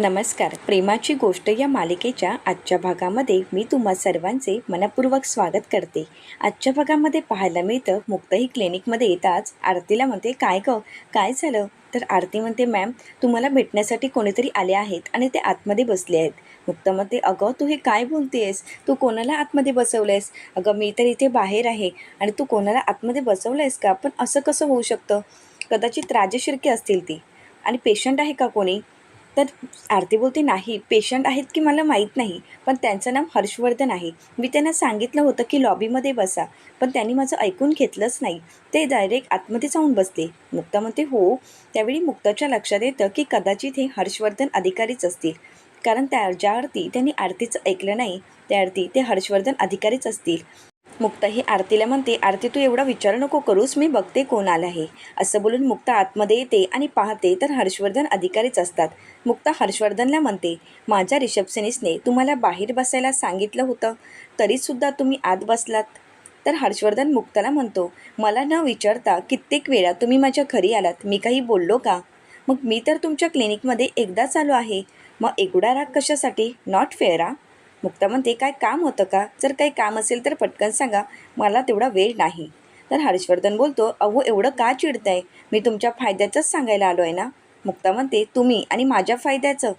नमस्कार. प्रेमाची गोष्ट या मालिकेच्या आजच्या भागामध्ये मी तुम्हा सर्वांचे मनपूर्वक स्वागत करते. आजच्या भागामध्ये पाहायला मिळतं मुक्तही क्लिनिकमध्ये येताच आरतीला म्हणते काय गं? काय झालं? तर आरती म्हणते मॅम तुम्हाला भेटण्यासाठी कोणीतरी आले आहेत आणि ते आतमध्ये बसले आहेत. मुक्त म्हणते अगं तू हे काय बोलतेस तू कोणाला आतमध्ये बसवलंयस? अगं मी तर इथे बाहेर आहे आणि तू कोणाला आतमध्ये बसवलंयस का? पण असं कसं होऊ शकतं? कदाचित राजशिर्के असतील ती. आणि पेशंट आहे का कोणी? तर आरती बोलते नाही पेशंट आहेत की मला माहीत नाही पण त्यांचं नाव हर्षवर्धन आहे. मी त्यांना सांगितलं होतं की लॉबीमध्ये बसा पण त्यांनी माझं ऐकून घेतलंच नाही. ते डायरेक्ट आतमध्ये जाऊन बसले. मुक्ता म्हणते हो. त्यावेळी मुक्ताच्या लक्षात येतं की कदाचित हे हर्षवर्धन अधिकारीच असतील. कारण त्या ज्या अर्थी त्यांनी आरतीचं ऐकलं नाही त्या अर्थी ते हर्षवर्धन अधिकारीच असतील. मुक्ता ही आरतीला म्हणते आरती तू एवढा विचार नको करूस मी बघते कोण आला आहे. असं बोलून मुक्ता आतमध्ये येते आणि पाहते तर हर्षवर्धन अधिकारीच असतात. मुक्ता हर्षवर्धनला म्हणते माझ्या रिसेप्शनिस्टने तुम्हाला बाहेर बसायला सांगितलं होतं. तरीसुद्धा तुम्ही आत बसलात. तर हर्षवर्धन मुक्ताला म्हणतो मला न विचारता कित्येक वेळा तुम्ही माझ्या घरी आलात. मी काही बोललो का? मग मी तर तुमच्या क्लिनिकमध्ये एकदाच आलो आहे. मग एवढा राग कशासाठी? नॉट फेअर आ मुक्ता म्हणते काय काम होतं का? जर काही काम असेल तर पटकन सांगा. मला तेवढा वेळ नाही. तर हर्षवर्धन बोलतो अहो एवढं का चिडताय? मी तुमच्या फायद्याचंच सांगायला आलो आहे ना? मुक्ता म्हणते तुम्ही आणि माझ्या फायद्याचं.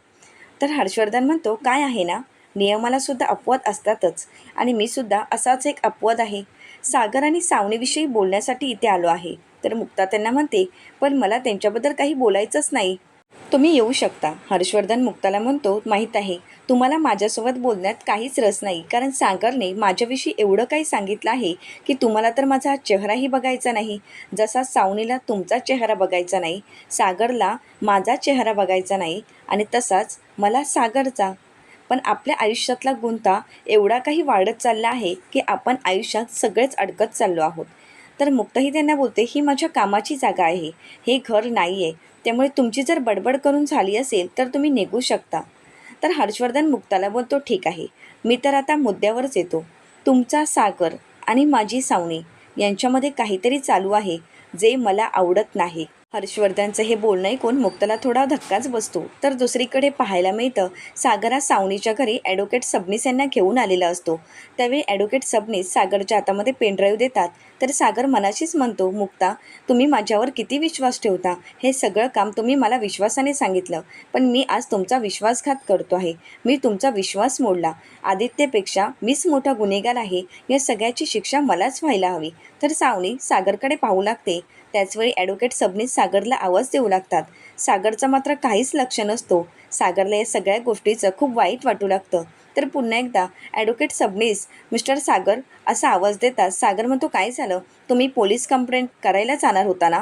तर हर्षवर्धन म्हणतो काय आहे ना? नियमाला सुद्धा अपवाद असतातच. आणि मी सुद्धा असाच एक अपवाद आहे. सागर आणि सावणीविषयी बोलण्यासाठी इथे आलो आहे. तर मुक्ता त्यांना म्हणते पण मला त्यांच्याबद्दल काही बोलायचंच नाही. तुम्ही येऊ शकता. हर्षवर्धन मुक्ताला म्हणतो माहीत आहे तुम्हाला माझ्यासोबत बोलण्यात काहीच रस नाही. कारण सागरने माझ्याविषयी एवढं काही सांगितलं आहे की तुम्हाला तर माझा चेहराही बघायचा नाही. जसा सावनीला तुमचा चेहरा बघायचा नाही सागरला माझा चेहरा बघायचा नाही आणि तसाच मला सागरचा. पण आपल्या आयुष्यातला गुंता एवढा काही वाढत चालला आहे की आपण आयुष्यात सगळेच अडकत चाललो आहोत. तर मुक्तही त्यांना बोलते ही माझ्या कामाची जागा आहे. हे घर नाही आहे त्यामुळे तुमची जर बडबड करून झाली असेल तर तुम्ही निघू शकता. तर हर्षवर्धन मुक्ताला बोलतो ठीक आहे. मी तर आता मुद्द्यावरच येतो. तुमचा सागर आणि माझी सावनी यांच्यामध्ये काहीतरी चालू आहे जे मला आवडत नाही. हर्षवर्धनचं हे बोलणं ऐकून मुक्ताला थोडा धक्काच बसतो. तर दुसरीकडे पाहायला मिळतं सागरा सावनीच्या घरी ॲडव्होकेट सबनीस यांना घेऊन आलेला असतो. त्यावेळी ॲडव्होकेट सबनीस सागरच्या हातामध्ये पेनड्राईव्ह देतात. तर सागर मनाशीच म्हणतो मुक्ता तुम्ही माझ्यावर किती विश्वास ठेवता? हे सगळं काम तुम्ही मला विश्वासाने सांगितलं. पण मी आज तुमचा विश्वासघात करतो आहे. मी तुमचा विश्वास मोडला. आदित्यपेक्षा मीच मोठा गुन्हेगार आहे. या सगळ्याची शिक्षा मलाच व्हायला हवी. तर सावनी सागरकडे पाहू लागते त्याचवेळी ॲडव्होकेट सबनीस सागरला आवाज देऊ लागतात. सागरचं मात्र काहीच लक्ष नसतो. सागरला या सगळ्या गोष्टीचं खूप वाईट वाटू लागतं. तर पुन्हा एकदा ॲडव्होकेट सबनीस मिस्टर सागर असा आवाज देतात सागर म्हणतो काय झालं? तुम्ही पोलीस कंप्लेंट करायला जाणार होता ना?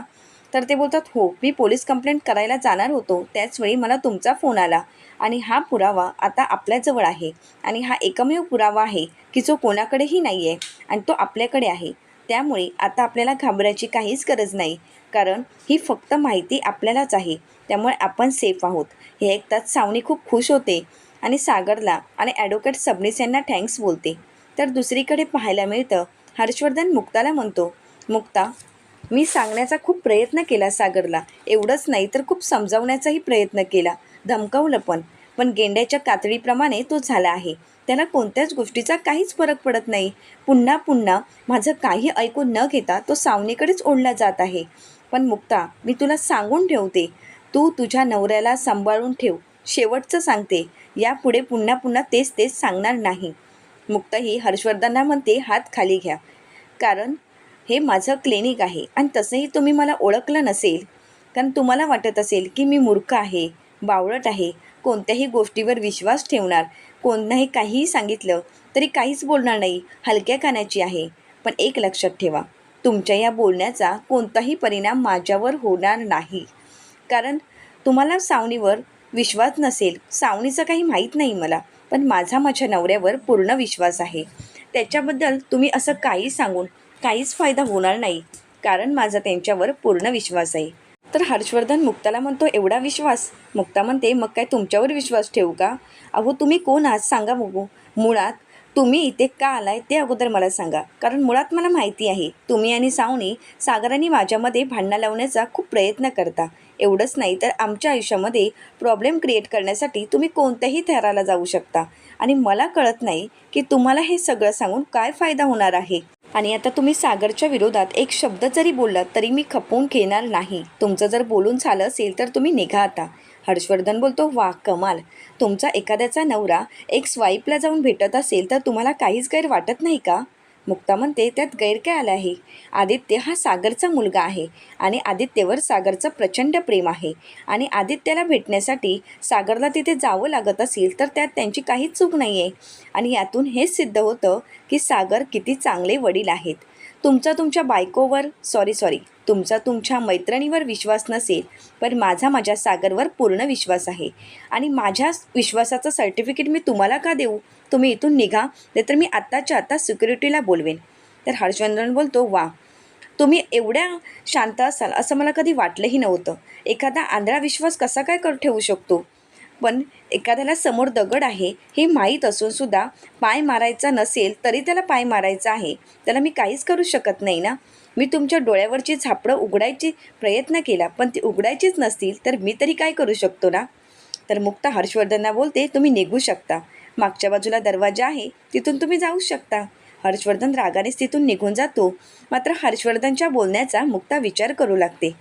तर ते बोलतात हो मी पोलीस कंप्लेंट करायला जाणार होतो. त्याचवेळी मला तुमचा फोन आला. आणि हा पुरावा आता आपल्याजवळ आहे. आणि हा एकमेव पुरावा आहे की जो कोणाकडेही नाही आहे आणि तो आपल्याकडे आहे. त्यामुळे आता आपल्याला घाबरायची काहीच गरज नाही. कारण ही फक्त माहिती आपल्यालाच आहे. त्यामुळे आपण सेफ आहोत. हे ऐकताच सावनी खूप खुश होते आणि सागरला आणि ॲडव्होकेट सबनीस यांना थँक्स बोलते. तर दुसरीकडे पाहायला मिळतं हर्षवर्धन मुक्ताला म्हणतो मुक्ता मी सांगण्याचा खूप प्रयत्न केला सागरला. एवढंच नाही तर खूप समजावण्याचाही प्रयत्न केला. धमकावलं पण. पण गेंड्याच्या कातडीप्रमाणे तो झाला आहे. त्याला कोणत्याच गोष्टीचा काहीच फरक पडत नाही. पुन्हा पुन्हा माझं काही ऐकून न घेता तो सावनीकडेच ओढला जात आहे. पण मुक्ता मी तुला सांगून ठेवते. तू तुझ्या नवऱ्याला सांभाळून ठेव. शेवटचं सांगते. यापुढे पुन्हा पुन्हा तेच तेच सांगणार नाही. मुक्ता ही हर्षवर्धनना म्हणते हात खाली घ्या. कारण हे माझं क्लिनिक आहे आणि तसंही तुम्ही मला ओळखलं नसेल. कारण तुम्हाला वाटत असेल की मी मूर्ख आहे बावळट आहे. कोणत्याही गोष्टीवर विश्वास ठेवणार. कोणाही काहीही सांगितलं तरी काहीच बोलणार नाही. हलक्या कानाची आहे. पण एक लक्षात ठेवा तुमच्या या बोलण्याचा कोणताही परिणाम माझ्यावर होणार नाही. कारण तुम्हाला सावणीवर विश्वास नसेल. सावणीचं काही माहीत नाही मला पण माझा माझ्या नवऱ्यावर पूर्ण विश्वास आहे. त्याच्याबद्दल तुम्ही असं काही सांगून काहीच फायदा होणार नाही कारण माझा त्यांच्यावर पूर्ण विश्वास आहे. तर हर्षवर्धन मुक्ताला म्हणतो एवढा विश्वास. मुक्ता म्हणते मग काय तुमच्यावर विश्वास ठेवू का? अहो तुम्ही कोण आहात? सांगा बघू. मुळात तुम्ही इथे का आलाय ते अगोदर मला सांगा कारण मुळात मला माहिती आहे. तुम्ही आणि सावनी सागरांनी माझ्यामध्ये भांडणं लावण्याचा खूप प्रयत्न करता. एवढंच नाही तर आमच्या आयुष्यामध्ये प्रॉब्लेम क्रिएट करण्यासाठी तुम्ही कोणत्याही थराला जाऊ शकता. आणि मला कळत नाही की तुम्हाला हे सगळं सांगून काय फायदा होणार आहे. आणि आता तुम्ही सागरच्या विरोधात एक शब्द जरी बोललात तरी मी खपवून घेणार नाही. तुमचं जर बोलून झालं असेल तर तुम्ही निघा आता. हर्षवर्धन बोलतो वा कमाल. तुमचा एखाद्याचा नवरा एक स्वाईपला जाऊन भेटत असेल तर तुम्हाला काहीच गैर वाटत नाही का? मुक्ता म्हणते त्यात गैर काय आलं आहे. आदित्य हा सागरचा मुलगा आहे आणि आदित्यवर सागरचं प्रचंड प्रेम आहे आणि आदित्यला भेटण्यासाठी सागरला तिथे जावं लागत असेल तर त्यात त्यांची काहीच चूक नाही आहे आणि यातून हेच सिद्ध होतं की सागर किती चांगले वडील आहेत. तुमचा तुमच्या बायकोवर सॉरी सॉरी तुमचा तुमच्या मैत्रिणीवर विश्वास नसेल पण माझा माझ्या सागरवर पूर्ण विश्वास आहे. आणि माझ्या विश्वासाचं सर्टिफिकेट मी तुम्हाला का देऊ? तुम्ही इथून निघा नाहीतर मी आत्ताच्या आत्ता सिक्युरिटीला बोलवेन. तर हर्षचंद्रन बोलतो वा तुम्ही एवढ्या शांत असाल असं मला कधी वाटलंही नव्हतं. एखादा आंधळा विश्वास कसा काय कर ठेवू शकतो? पण एखाद्याला समोर दगड आहे हे माहीत असूनसुद्धा पाय मारायचा नसेल तरी त्याला पाय मारायचा आहे. त्याला मी काहीच करू शकत नाही ना? मी तुमच्या डोळ्यावरची झापडं उघडायची प्रयत्न केला पण ती उघडायचीच नसतील तर मी तरी काय करू शकतो ना? तर मुक्ता हर्षवर्धनला बोलते तुम्ही निघू शकता. मागच्या बाजूला दरवाजा आहे तिथून तुम्ही जाऊ शकता. हर्षवर्धन रागानेच तिथून निघून जातो. मात्र हर्षवर्धनच्या बोलण्याचा मुक्ता विचार करू लागते.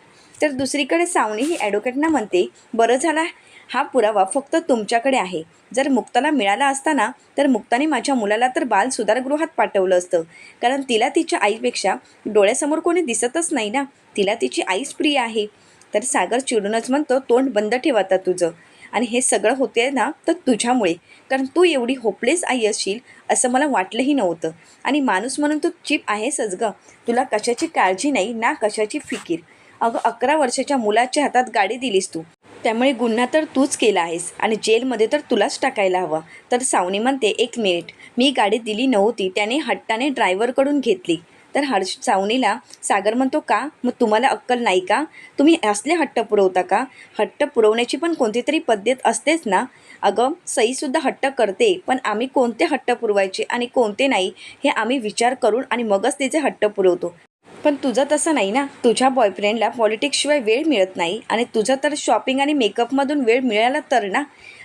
तर दुसरीकडे सावनी ही ॲडव्होकेटना म्हणते बरं झाला हा पुरावा फक्त तुमच्याकडे आहे. जर मुक्ताला मिळाला असताना तर मुक्ताने माझ्या मुलाला तर बाल सुधारगृहात पाठवलं असतं. कारण तिला तिच्या आईपेक्षा डोळ्यासमोर कोणी दिसतच नाही ना? तिला तिची आईच प्रिय आहे. तर सागर चिडूनच म्हणतो तोंड बंद ठेव आता तुझं. आणि हे सगळं होते ना तर तुझ्यामुळे. कारण तू एवढी होपलेस आई असशील असं मला वाटलंही नव्हतं. आणि माणूस म्हणून तू चीप आहेसच गं. तुला कशाची काळजी नाही ना कशाची फिकीर. अगं अकरा वर्षाच्या मुलाच्या हातात गाडी दिलीस तू. त्यामुळे गुन्हा तर तूच केला आहेस आणि जेलमध्ये तर तुलाच टाकायला हवा. तर सावनी म्हणते एक मिनिट. मी गाडी दिली नव्हती. त्याने हट्टाने ड्रायव्हरकडून घेतली. तर हर्ष सावनीला सागर म्हणतो का? मग तुम्हाला अक्कल नाही का? तुम्ही असले हट्ट पुरवता का? हट्ट पुरवण्याची पण कोणती तरी पद्धत असतेच ना? अगं सईसुद्धा हट्ट करते पण आम्ही कोणते हट्ट पुरवायचे आणि कोणते नाही हे आम्ही विचार करून आणि मगच तिचे हट्ट पुरवतो. पण तुझं तसं नाही ना. तुझ्या बॉयफ्रेंडला पॉलिटिक्सशिवाय वेळ मिळत नाही आणि तुझं तर शॉपिंग आणि मेकअपमधून वेळ मिळाला तर ना.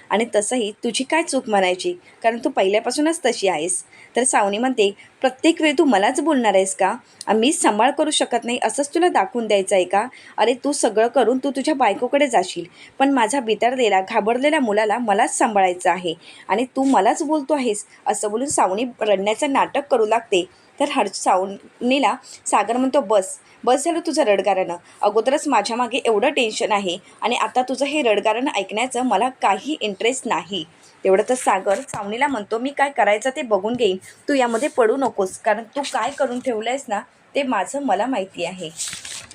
आणि तसंही तुझी काय चूक म्हणायची? कारण तू पहिल्यापासूनच तशी आहेस. तर सावनी म्हणते प्रत्येक वेळी तू मलाच बोलणार आहेस का? मी सांभाळ करू शकत नाही असंच तुला दाखवून द्यायचं आहे का? अरे तू सगळं करून तू तुझ्या बायकोकडे जाशील. पण माझा बितारलेला घाबरलेल्या मुलाला मलाच सांभाळायचं आहे आणि तू मलाच बोलतो आहेस. असं बोलून सावनी रडण्याचं नाटक करू लागते. तर हर्ष सावनीला सागर म्हणतो बस बस झालं तुझं रडगारणं. अगोदरच माझ्या मागे एवढं टेन्शन आहे आणि आता तुझं हे रडगारानं ऐकण्याचं मला काही इंटरेस्ट नाही. तेवढं तर सागर सावनीला म्हणतो मी काय करायचं ते बघून घेईन. तू यामध्ये पडू नकोस कारण तू काय करून ठेवलं आहेस ना ते माझं मला माहिती आहे.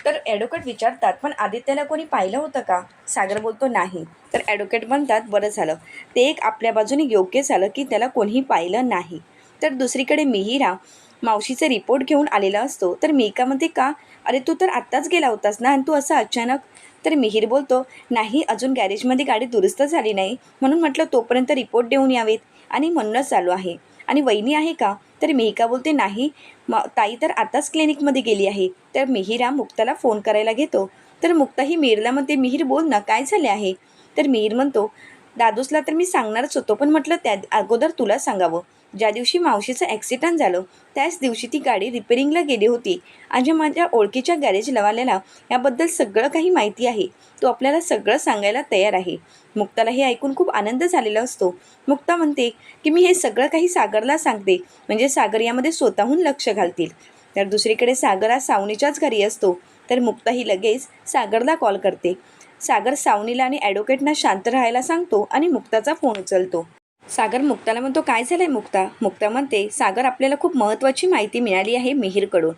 तर ॲडव्होकेट विचारतात पण आदित्यला कोणी पाहिलं होतं का? सागर बोलतो नाही. तर ॲडव्होकेट म्हणतात बरं झालं. ते एक आपल्या बाजूने योग्य झालं की त्याला कोणीही पाहिलं नाही. तर दुसरीकडे मिहिरा मावशीचा रिपोर्ट घेऊन आलेला असतो. तर मिका म्हणते का? अरे तू तर आत्ताच गेला होतास ना आणि तू असं अचानक तर मिहीर बोलतो नाही अजून गॅरेजमध्ये गाडी दुरुस्त झाली नाही. म्हणून म्हटलं तोपर्यंत रिपोर्ट देऊन यावेत. आणि म्हणूनच चालू आहे. आणि वहिनी आहे का? तर मेहिका बोलते नाही म ताई तर आताच क्लिनिकमध्ये गेली आहे. तर मिहिरा मुक्ताला फोन करायला घेतो. तर मुक्ता ही मिहीरला म्हणते मिहीर बोल ना काय झाले आहे? तर मिहीर म्हणतो दादूसला तर मी सांगणारच होतो पण म्हटलं त्या अगोदर तुला सांगावं. ज्या दिवशी मावशीचं ॲक्सिडंट झालं त्याच दिवशी ती गाडी रिपेरिंगला गेली होती. आणि माझ्या ओळखीच्या गॅरेज लवाल्याला याबद्दल सगळं काही माहिती आहे. तो आपल्याला सगळं सांगायला तयार आहे. मुक्ताला हे ऐकून खूप आनंद झालेला असतो. मुक्ता म्हणते की मी हे सगळं काही सागरला सांगते. म्हणजे सागर यामध्ये स्वतःहून लक्ष घालतील. तर दुसरीकडे सागर हा सावनीच्याच घरी असतो. तर मुक्ता ही लगेच सागरला कॉल करते. सागर सावनीला आणि ॲडव्होकेटना शांत राहायला सांगतो आणि मुक्ताचा फोन उचलतो. सागर मुक्ताला म्हणतो काय झालं आहे मुक्ता? मुक्ता म्हणते सागर आपल्याला खूप महत्त्वाची माहिती मिळाली आहे मिहीरकडून.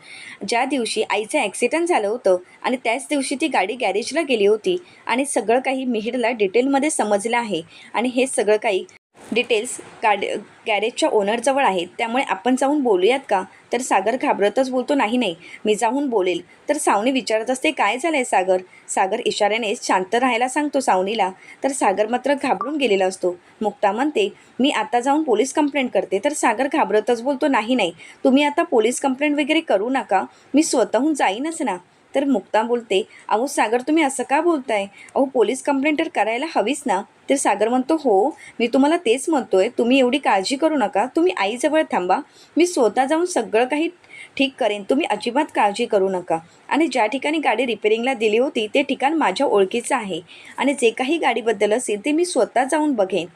ज्या दिवशी आईचं ॲक्सिडेंट झालं होतं आणि त्याच दिवशी ती गाडी गॅरेजला गेली होती आणि सगळं काही मिहीरला डिटेलमध्ये समजलं आहे आणि हे सगळं काही डिटेल्स गाड गॅरेजच्या ओनरजवळ आहेत. त्यामुळे आपण जाऊन बोलूयात का? तर सागर घाबरतच बोलतो नाही नाही मी जाऊन बोलेल. तर सावनी विचारत असते काय झालं आहे सागर? सागर इशाऱ्याने शांत राहायला सांगतो सावनीला. तर सागर मात्र घाबरून गेलेला असतो. मुक्ता म्हणते मी आता जाऊन पोलीस कंप्लेंट करते. तर सागर घाबरतच बोलतो नाही नाही तुम्ही आता पोलीस कंप्लेंट वगैरे करू नका. मी स्वतःहून जाईनच ना. तर मुक्ता बोलते अहो सागर तुम्ही असं का बोलताय? अहो पोलीस कंप्लेंट तर करायला हवीच ना. तर सागर म्हणतो हो मी तुम्हाला तेच म्हणतोय तुम्ही एवढी काळजी करू नका तुम्ही आईजवळ थांबा मी स्वतः जाऊन सगळं काही ठीक करेन तुम्ही अजिबात काळजी करू नका. आणि ज्या ठिकाणी गाडी रिपेरिंगला दिली होती ते ठिकाण माझ्या ओळखीचं आहे. आणि जे काही गाडीबद्दल असेल ते मी स्वतः जाऊन बघेन.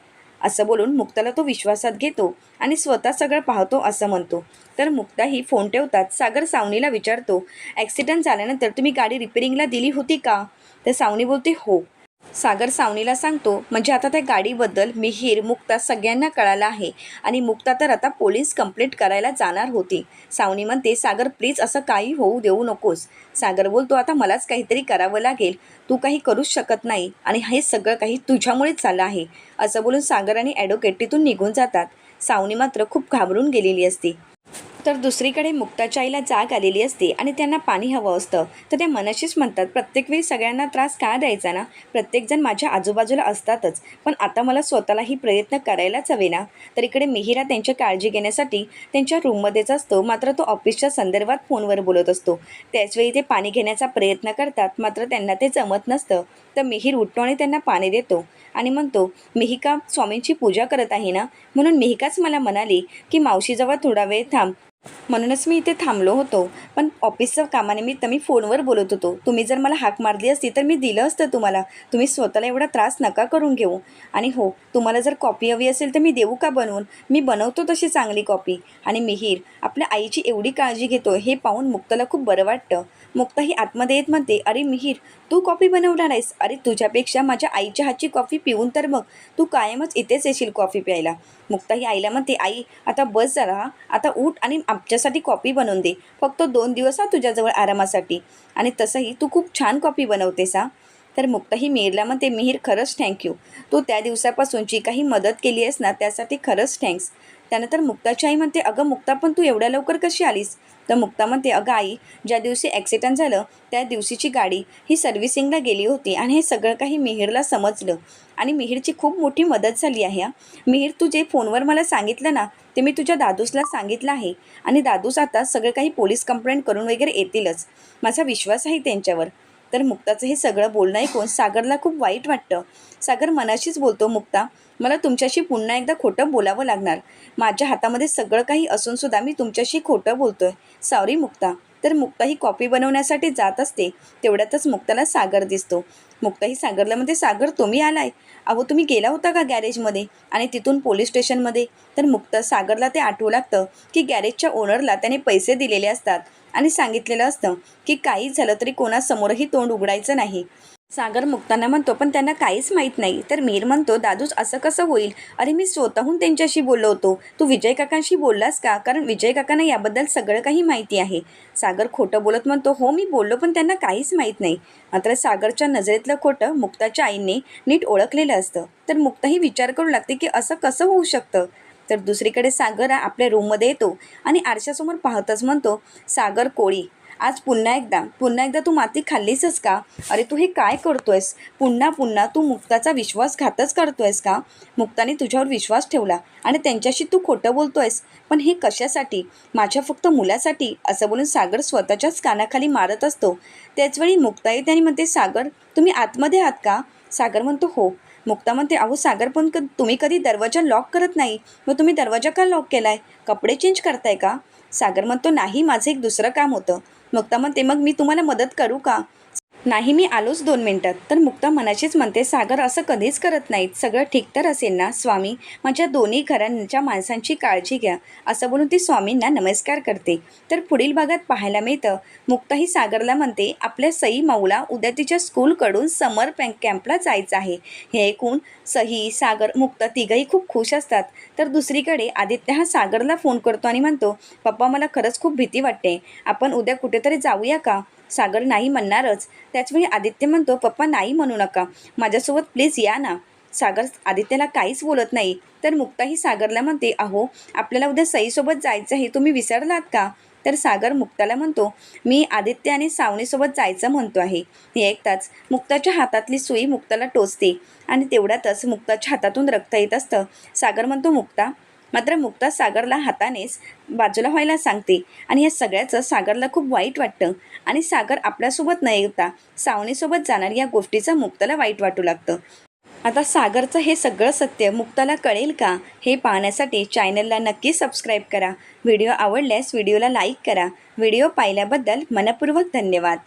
असं बोलून मुक्ताला तो विश्वासात घेतो आणि स्वतः सगळं पाहतो असं म्हणतो. तर मुक्ताही फोन ठेवतात सागर सावनीला विचारतो ॲक्सिडेंट झाल्यानंतर तुम्ही गाडी रिपेरिंगला दिली होती का? तर सावनी बोलते हो. सागर सावनीला सांगतो म्हणजे आता त्या गाडीबद्दल मिहीर मुक्ता सगळ्यांना कळालं आहे आणि मुक्ता तर आता पोलीस कंप्लेंट करायला जाणार होती. सावनी म्हणते सागर प्लीज असं काही होऊ देऊ नकोस. सागर बोलतो आता मलाच काहीतरी करावं लागेल. तू काही करूच शकत नाही आणि हे सगळं काही तुझ्यामुळेच झालं आहे. असं बोलून सागर आणि ॲडव्होकेट तिथून निघून जातात. सावनी मात्र खूप घाबरून गेलेली असते. तर दुसरीकडे मुक्ताचाईला जाग आलेली असते आणि त्यांना पाणी हवं असतं. तर ते मनाशीच म्हणतात प्रत्येक वेळी सगळ्यांना त्रास का द्यायचा ना? प्रत्येकजण माझ्या आजूबाजूला असतातच. पण आता मला स्वतःलाही प्रयत्न करायलाच हवे ना? तर इकडे मिहिरा त्यांची काळजी घेण्यासाठी त्यांच्या रूममध्येच असतो. मात्र तो ऑफिसच्या संदर्भात फोनवर बोलत असतो. त्याचवेळी ते पाणी घेण्याचा प्रयत्न करतात. मात्र त्यांना ते जमत नसतं. तर मिहीर उठतो आणि त्यांना पाणी देतो आणि म्हणतो मिहिका स्वामींची पूजा करत आहे ना? म्हणून मिहिकाच मला म्हणाली की मावशीजवळ थोडा वेळ थांब. म्हणूनच मी इथे थांबलो होतो. पण ऑफिसच्या कामानिमित्त मी फोनवर बोलत होतो. तुम्ही जर मला हाक मारली असती तर मी दिलं असतं तुम्हाला. तुम्ही स्वतःला एवढा त्रास नका करून घेऊ. आणि हो तुम्हाला जर कॉपी हवी असेल तर मी देऊ का बनवून? मी बनवतो तशी चांगली कॉपी. आणि मिहीर आपल्या आईची एवढी काळजी घेतो हे पाहून मुक्ताला खूप बरं वाटतं. मुक्ता ही आतमध्ये येत म्हणते अरे मिहीर तू कॉफी बनवणार आहेस. अरे तुझ्यापेक्षा माझ्या आईच्या हातची कॉफी पिऊन तर मग. तू कायमच इथेच येशील कॉफी प्यायला. मुक्ता ही आईला म्हणते आई आता बस जरा आता उठ आणि आमच्यासाठी कॉपी बनवून दे. फक्त दोन दिवस हा तुझ्याजवळ आरामासाठी. आणि तसंही तू खूप छान कॉपी बनवतेस हा. तर मुक्ताही मिहिरला म्हणते मिहीर खरंच थँक्यू तू त्या दिवसापासून जी काही मदत केली आहेस ना त्यासाठी खरंच थँक्स त्यानंतर मुक्ताची आई म्हणते अगं मुक्ता पण तू एवढ्या लवकर कशी आलीस? तर मुक्ता म्हणते अगं आई ज्या दिवशी ॲक्सिडंट झालं त्या दिवशीची गाडी ही सर्व्हिसिंगला गेली होती आणि हे सगळं काही मिहीरला समजलं. आणि मिहीरची खूप मोठी मदत झाली आहे हा. मिहीर तू जे फोनवर मला सांगितलं ना ते मी तुझ्या दादूसला सांगितलं आहे. आणि दादूस आता सगळं काही पोलीस कंप्लेंट करून वगैरे येतीलच. माझा विश्वास आहे त्यांच्यावर. तर मुक्ताचं हे सगळं बोलणं ऐकून सागरला खूप वाईट वाटतं. सागर मनाशीच बोलतो मुक्ता मला तुमच्याशी पुन्हा एकदा खोटं बोलावं लागणार. माझ्या हातामध्ये सगळं काही असूनसुद्धा मी तुमच्याशी खोटं बोलतोय. सॉरी मुक्ता. तर मुक्ता ही कॉपी बनवण्यासाठी जात असते. तेवढ्यातच मुक्ताला सागर दिसतो. मुक्ता ही सागरला म्हणते सागर तुम्ही आलाय? अहो तुम्ही गेला होता का गॅरेजमध्ये? आणि तिथून पोलीस स्टेशनमध्ये? तर मुक्ता सागरला ते आठवू लागतं की गॅरेजच्या ओनरला त्याने पैसे दिलेले असतात. आणि सांगितलेलं असतं की काही झालं तरी कोणासमोरही तोंड उघडायचं नाही. सागर मुक्ताना म्हणतो पण त्यांना काहीच माहीत नाही. तर मीर म्हणतो दादूच असं कसं होईल? अरे मी स्वतःहून त्यांच्याशी बोललो होतो. तू विजय काकांशी बोललास का? कारण विजय काकांना याबद्दल सगळं काही माहिती आहे. सागर खोटं बोलत म्हणतो हो मी बोललो पण त्यांना काहीच माहीत नाही. मात्र सागरच्या नजरेतलं खोटं मुक्ताच्या आईने नीट ओळखलेलं असतं. तर मुक्ताही विचार करू लागते की असं कसं होऊ शकतं? तर दुसरीकडे सागर आपल्या रूममध्ये येतो आणि आरशासमोर पाहतच म्हणतो सागर कोळी आज पुन्हा एकदा पुन्हा एकदा तू माती खाल्लीसच का? अरे तू हे काय करतोयस? पुन्हा पुन्हा तू मुक्ताचा विश्वासघातच करतोयस का? मुक्ताने तुझ्यावर विश्वास ठेवला आणि त्यांच्याशी तू खोटं बोलतोयस. पण हे कशासाठी? माझ्या फक्त मुलासाठी? असं बोलून सागर स्वतःच्याच कानाखाली मारत असतो. त्याचवेळी मुक्ता येते आणि म्हणते सागर तुम्ही आतमध्ये आहात का? सागर म्हणतो हो. मुक्ता म्हणते अहो सागर पण क तुम्ही कधी दरवाजा लॉक करत नाही? मग तुम्ही दरवाजा का लॉक केला आहे कपडे चेंज करताय का? सागर म्हणतो नाही माझं एक दुसरं काम होतं. मग म्हणते मग मी तुम्हाला मदत करू का? नाही मी आलोच दोन मिनटात. तर मुक्ता मनाशीच म्हणते सागर असं कधीच करत नाहीत. सगळं ठीक तर असेल ना स्वामी? माझ्या दोन्ही घरांच्या माणसांची काळजी घ्या. असं बोलून ती स्वामींना नमस्कार करते. तर पुढील भागात पाहायला मिळतं मुक्ता ही सागरला म्हणते आपल्या सई माऊला उद्या तिच्या स्कूलकडून समर पॅ कॅम्पला जायचं आहे. हे ऐकून सही सागर मुक्ता तिघही खूप खुश असतात. तर दुसरीकडे आदित्य हा सागरला फोन करतो आणि म्हणतो पप्पा मला खरंच खूप भीती वाटते. आपण उद्या कुठेतरी जाऊया का? सागर नाही म्हणणारच. त्याचवेळी आदित्य म्हणतो पप्पा नाही म्हणू नका. माझ्यासोबत प्लीज या ना. सागर आदित्यला काहीच बोलत नाही. तर मुक्ताही सागरला म्हणते अहो आपल्याला उद्या सईसोबत जायचं आहे तुम्ही विसरलात का? तर सागर मुक्ताला म्हणतो मी आदित्य आणि सावणीसोबत जायचं म्हणतो आहे. हे ऐकताच मुक्ताच्या हातातली सुई मुक्ताला टोचते आणि तेवढ्यातच मुक्ताच्या हातातून रक्त येत असतं. सागर म्हणतो मुक्ता मात्र मुक्ता सागरला हातानेच बाजूला व्हायला सांगते. आणि या सगळ्याचं सागरला खूप वाईट वाटतं. आणि सागर आपल्यासोबत न येता सावणीसोबत जाणार या गोष्टीचं मुक्ताला वाईट वाटू लागतं. आता सागरचं हे सगळं सत्य मुक्ताला कळेल का? हे पाहण्यासाठी चॅनलला नक्की सबस्क्राईब करा. व्हिडिओ आवडल्यास व्हिडिओला लाईक करा. व्हिडिओ पाहिल्याबद्दल मनपूर्वक धन्यवाद.